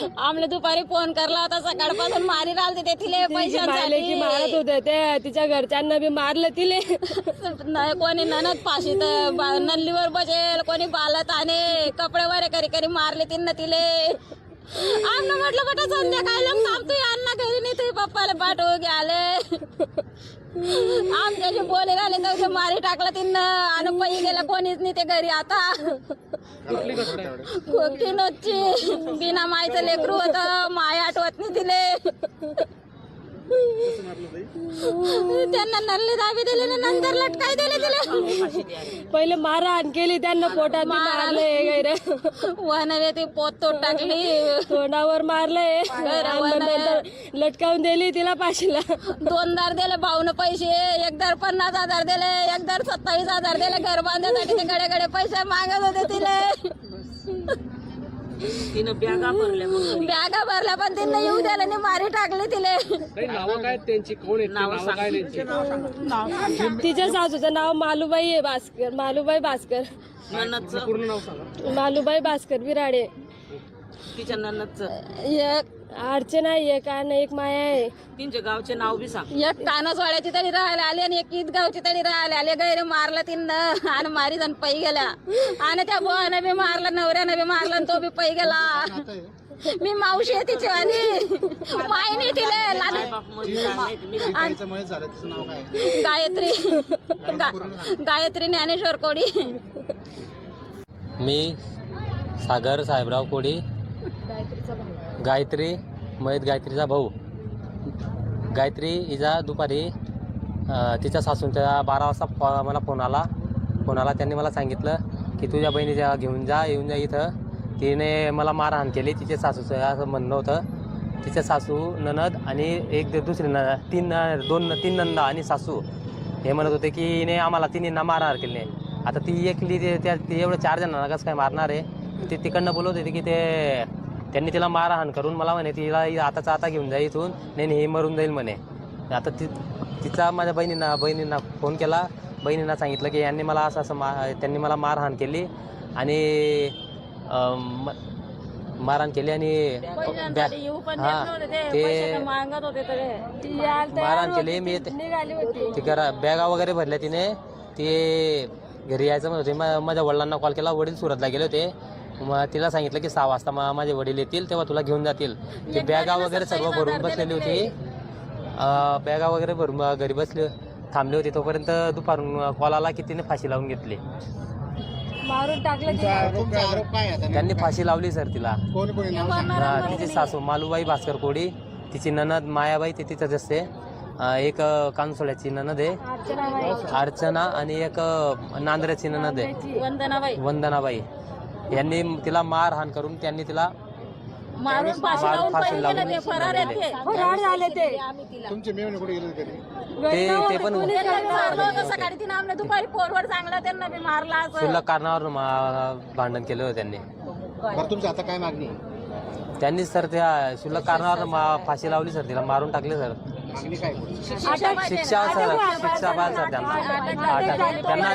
आमले दुपारी फोन करला होता सकाळपासून. मारी राहिली ते तिले की मारत पैशांसाठी होते ते तिच्या घरच्यांना बी मारलं तिले. नाही कोणी ननद फाशी नल्लीवर बसेल कोणी बालत आणि कपडे वरे करी करी मारले तिनं तिले. आमनं म्हटलं बटा संध्याकाळी थांबतोय अण्णा घरी नाही तुझ्या पप्पाला पाठवू घ्याले आमच्याशी बोले राहिले तर मारी टाकलं तिनं. आणि पै गेलं कोणीच नाही ते घरी आता. खोकी नोची बिना मायचं लेकरू होतं. माय आठवत नाही तिले. त्यांना नल्ली दाबी दिले आणि नंतर लटकाई दिले तिले. पहिले मारहाण केली त्यांना पोटात मारले गैर. वनवे ती पोत तोड टाकली. तोंडावर मारलंय. लटकावून दिली तिला पाशीला. दोन दार दिले भाऊन पैसे. एक दार पन्नास हजार दिले एक दार सत्तावीस हजार दिले. घर बांधण्यासाठी ते गडे गडे पैसे मागत होते तिले. तिनं बॅगा भरल्या मग बॅगा पण तिने येऊ द्यायला नाही मारी टाकली तिले. काही नावं काय आहेत त्यांची? कोण आहेत ते? नावं काय त्यांची? तिच्या सासूचं नाव मालूबाई आहे भास्कर मालूबाई भास्कर. ननदचं. पूर्ण नाव सांगा. मालूबाई भास्कर विराडे तिच्या ननदचं. एक अर्चना आहे एक आणि एक माया आहे. तिच्या गावचे नाव बी सांग. एक कानसवाड्याची तरी राहायला आली आणि एक ईदगावची तरी राहायला आली. गैर मारला तिनं आणि मारी जण पै गेल्या. आणि त्या बुवानं बी मारला नवऱ्यानं बी मारला आणि तो बी पै गेला. मी मावशी आहे तिची आणि मायनी तिले लहान- गायत्री. गा- गायत्री ज्ञानेश्वर कोडी मी सागर साहेबराव कोडी गायत्री मयत गायत्रीचा भाऊ. गायत्री हिचा दुपारी अ, तिच्या सासूंच्या बारा वाजता फो- मला फोन आला. फोन आला त्यांनी मला सांगितलं की तुझ्या बहिणीच्या घेऊन जा येऊन जा इथं. तिने मला मारहाण केली. तिच्या सासूचं असं म्हणणं होतं. तिच्या सासू ननद आणि एक दुसरी न तीन दोन तीन नंदा आणि सासू. हे म्हणत होते की हिने आम्हाला तिन्हींना मारहाण केली नाही. आता ती एकली ते त्या एवढं चार जणांना कसं काय मारणार आहे? ते तिकडनं बोलत होते की ते त्यांनी तिला मारहाण करून मला म्हणे तिला आताचा आता घेऊन जा इथून नाही, हे मरून जाईल म्हणे. आता ती तिचा माझ्या बहिणींना बहिणींना फोन केला. बहिणींना सांगितलं की यांनी मला असं असं मा त्यांनी मला मारहाण केली आणि अं, म- मारहाण केली आणि बॅ- हा, नव्हते ते. मागत होते मारहाण केली मी ती निघाली होती. ती करा बॅगा वगैरे भरल्या तिने. ते घरी यायचं म्हणत होते. मा- माझ्या वडिलांना कॉल केला. वडील सुरतला गेले होते. मग तिला सांगितलं की सहा वाजता मा- माझे वडील येतील तेव्हा तुला घेऊन जातील. ते बॅगा वगैरे सर्व भरून बसलेली होती. अं, बॅगा वगैरे भरून अं, घरी बसले. थांबले होते तोपर्यंत दुपारून कॉल आला की तिने फाशी लावून घेतली. मारून टाकलं. त्यांनी फाशी लावली सर तिला. कोण कोणी नाव हा, तिची सासू मालूबाई भास्कर कोडी. तिची ननद मायाबाई ते तिथंच असते अं, एक अं, कानसोळ्याची ननद आहे. अर्चना आणि एक अं, नांदऱ्याची ननद आहे. वंदनाबाई. वंदनाबाई. यांनी तिला मारहाण करून त्यांनी तिला मारून फाशी लावून गेले ते फरार आहेत ते. फरार झाले ते. तुमचे मेवणे कुठे गेले घरी ते ते पण त्यांना बी मारलं होतं सकाळी. तिने आमने दुपारी पोरवर चांगला त्यांना बी मारला असं. मा- भांडण केलं होतं त्यांनी. बरं तुमची आता काय मागणी? आहे? त्यांनी सर त्या क्षुल्लक कारणावर मा- फाशी लावली सर तिला. मारून टाकले सर. मागणी काय? शिक्षा सर शिक्षा पाहिजे सर त्यांना. अटक. त्यांना